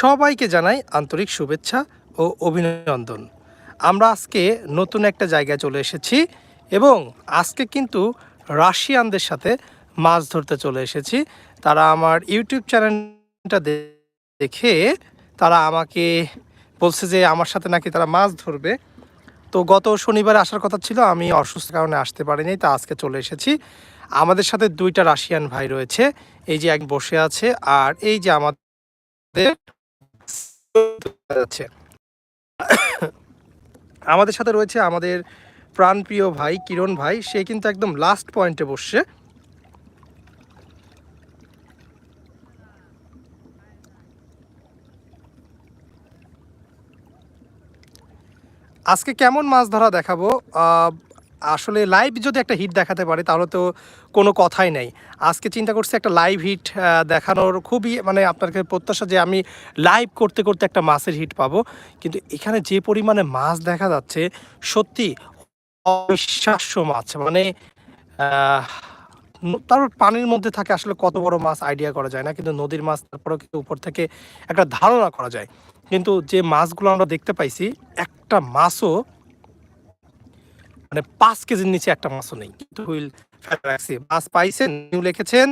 সবাইকে জানাই আন্তরিক শুভেচ্ছা ও অভিনন্দন। আমরা আজকে নতুন একটা জায়গায় চলে এসেছি এবং আজকে কিন্তু রাশিয়ানদের সাথে মাছ ধরতে চলে এসেছি। তারা আমার ইউটিউব চ্যানেলটা দেখে তারা আমাকে বলছে যে আমার সাথে নাকি তারা মাছ ধরবে। তো গত শনিবারে আসার কথা ছিল, আমি অসুস্থ কারণে আসতে পারিনি, তা আজকে চলে এসেছি। আমাদের সাথে দুইটা রাশিয়ান ভাই রয়েছে, এই যে এক বসে আছে, আর এই যে আমাদের আছে আমাদের সাথে রয়েছে আমাদের প্রাণপ্রিয় ভাই কিরণ ভাই। সে কিন্তু একদম লাস্ট পয়েন্টে বসছে। আজকে কেমন মাছ ধরা দেখাবো? আহ, আসলে লাইভ যদি একটা হিট দেখাতে পারে, তাহলে তো কোনো কথাই নেই। আজকে চিন্তা করছি একটা লাইভ হিট দেখানোর খুবই মানে আপনাকে প্রত্যাশা যে আমি লাইভ করতে করতে একটা মাছের হিট পাবো। কিন্তু এখানে যে পরিমাণে মাছ দেখা যাচ্ছে, সত্যি অবিশ্বাস্য মাছ। মানে তার পানির মধ্যে থাকে আসলে কত বড় মাছ আইডিয়া করা যায় না, কিন্তু নদীর মাছ তারপরেও কিন্তু উপর থেকে একটা ধারণা করা যায়। কিন্তু যে মাছগুলো আমরা দেখতে পাইছি, একটা মাছও মানে পাঁচ কেজির নিচে একটা মাছও নেই। কিন্তু হুইল রাখছি। মাছ পাইছেন, নিউ লিখেছেন,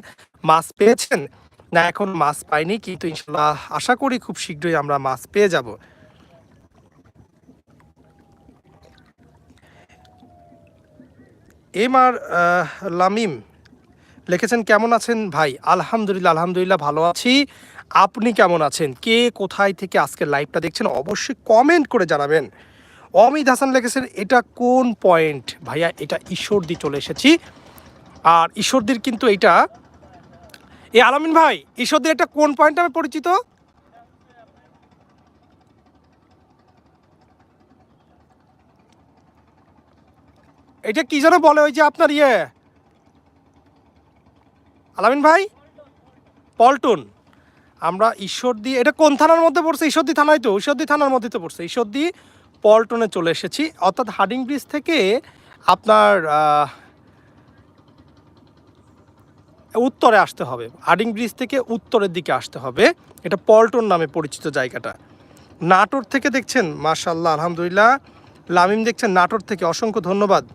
মাছ পেয়েছেন? না, এখন মাছ পাইনি, কিন্তু ইনশাল্লাহ আশা করি খুব শীঘ্রই আমরা মাছ পেয়ে যাব। এম আর লামিম লিখেছেন, কেমন আছেন ভাই? আলহামদুলিল্লাহ আলহামদুলিল্লাহ ভালো আছি। আপনি কেমন আছেন? কে কোথায় থেকে আজকের লাইভটা দেখছেন? অবশ্যই কমেন্ট করে জানাবেন। অমিত হাসান লেগেছেন এটা কোন পয়েন্ট ভাইয়া, এটা ঈশ্বরদি চলে এসেছি। আর ঈশ্বরদীর কিন্তু এটা এ আলামিন ভাই, ঈশ্বরদীর এটা কোন পয়েন্ট আমি পরিচিত? এটা কি যেন বলে ওই যে আপনার ইয়ে? আলামিন ভাই? পল্টন। আমরা ঈশ্বরদী, এটা কোন থানার মধ্যে পড়ছে? ঈশ্বরদী থানায় তো, ঈশ্বরদী থানার মধ্যে তো পড়ছে। ঈশ্বরদী পল্টনে চলে এসেছি। অর্থাৎ হার্ডিং ব্রিজ থেকে আপনার উত্তরে আসতে হবে। হার্ডিং ব্রিজ থেকে উত্তরের দিকে আসতে হবে। এটা পল্টন নামে পরিচিত জায়গাটা। নাটোর থেকে দেখছেন মাশাল্লাহ আলহামদুলিল্লাহ। লামিম দেখছেন, নাটোর থেকে। অসংখ্য ধন্যবাদ।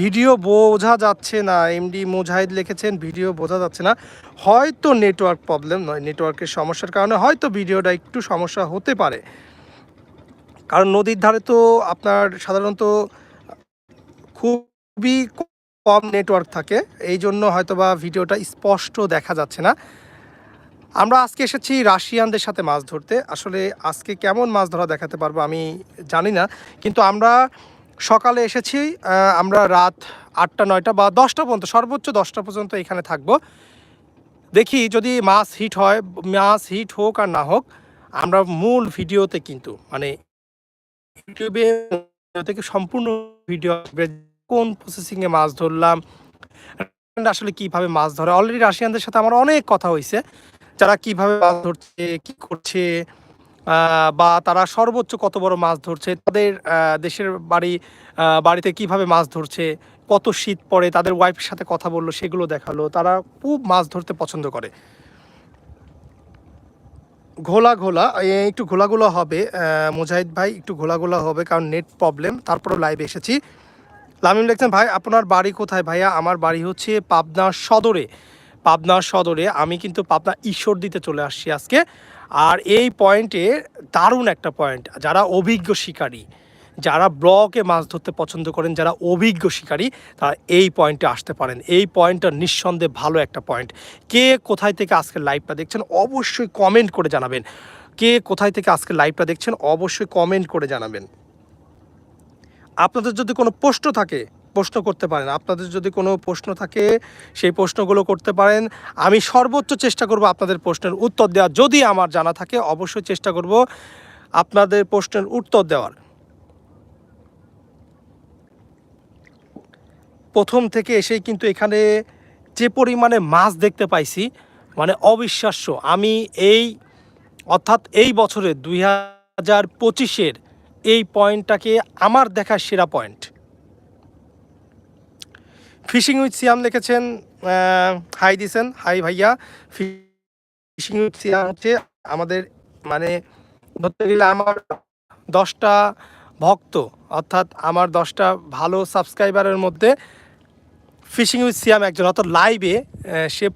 ভিডিও বোঝা যাচ্ছে না। এমডি মুজাহিদ লিখেছেন, ভিডিও বোঝা যাচ্ছে না। হয়তো নেটওয়ার্ক প্রবলেম নয়, নেটওয়ার্কের সমস্যার কারণে হয়তো ভিডিওটা একটু সমস্যা হতে পারে। কারণ নদীর ধারে তো আপনার সাধারণত খুবই কম নেটওয়ার্ক থাকে, এই জন্য হয়তোবা ভিডিওটা স্পষ্ট দেখা যাচ্ছে না। আমরা আজকে এসেছি রাশিয়ানদের সাথে মাছ ধরতে। আসলে আজকে কেমন মাছ ধরা দেখাতে পারব আমি জানি না, কিন্তু আমরা সকালে এসেছি আমরা রাত আটটা, নয়টা বা দশটা পর্যন্ত, সর্বোচ্চ দশটা পর্যন্ত এখানে থাকব। দেখি যদি মাছ হিট হয়, মাছ হিট হোক আর না হোক, আমরা মূল ভিডিওতে কিন্তু মানে ইউটিউবে থেকে সম্পূর্ণ ভিডিও, কোন প্রসেসিংয়ে মাছ ধরলাম আসলে কীভাবে মাছ ধরে অলরেডি রাশিয়ানদের সাথে আমার অনেক কথা হয়েছে যারা কীভাবে মাছ ধরছে, কি করছে বা তারা সর্বোচ্চ কত বড় মাছ ধরছে, তাদের দেশের বাড়ি বাড়িতে কীভাবে মাছ ধরছে, কত শীত পড়ে, তাদের ওয়াইফের সাথে কথা বলল, সেগুলো দেখাল, তারা খুব মাছ ধরতে পছন্দ করে। ঘোলা ঘোলা একটু ঘোলা ঘোলা হবে মুজাহিদ ভাই, একটু ঘোলা ঘোলা হবে, কারণ নেট প্রবলেম তারপরও লাইভে এসেছি। লামিম লিখছেন ভাই, আপনার বাড়ি কোথায়? ভাইয়া, আমার বাড়ি হচ্ছে পাবনা সদরে। পাবনা সদরে, আমি কিন্তু পাবনা ঈশ্বর দিতে চলে আসছি আজকে। আর এই পয়েন্টে দারুণ একটা পয়েন্ট। যারা অভিজ্ঞ শিকারী, যারা ব্লকে মাছ ধরতে পছন্দ করেন, যারা অভিজ্ঞ শিকারী, তারা এই পয়েন্টে আসতে পারেন। এই পয়েন্টটা নিঃসন্দেহে ভালো একটা পয়েন্ট। কে কোথায় থেকে আজকের লাইভটা দেখছেন অবশ্যই কমেন্ট করে জানাবেন। কে কোথায় থেকে আজকের লাইভটা দেখছেন অবশ্যই কমেন্ট করে জানাবেন। আপনাদের যদি কোনো প্রশ্ন থাকে প্রশ্ন করতে পারেন। আপনাদের যদি কোনো প্রশ্ন থাকে, সেই প্রশ্নগুলো করতে পারেন। আমি সর্বোচ্চ চেষ্টা করব আপনাদের প্রশ্নের উত্তর দেওয়ার। যদি আমার জানা থাকে, অবশ্যই চেষ্টা করব আপনাদের প্রশ্নের উত্তর দেওয়ার। প্রথম থেকে এসেই কিন্তু এখানে যে পরিমাণে মাছ দেখতে পাইছি মানে অবিশ্বাস্য। আমি এই, অর্থাৎ এই বছরে দুই হাজার পঁচিশের এই পয়েন্টটাকে আমার দেখা সেরা পয়েন্ট। ফিশিং উইথ সিয়াম লিখেছেন হাই দিসেন হাই ভাইয়া। ফিশিং উইথ সিয়াম হচ্ছে আমাদের মানে ধরতে গেলে আমার দশটা ভক্ত, অর্থাৎ আমার দশটা ভালো সাবস্ক্রাইবারের মধ্যে ফিশিং উইথ সিয়াম একজন, অর্থাৎ লাইভে সে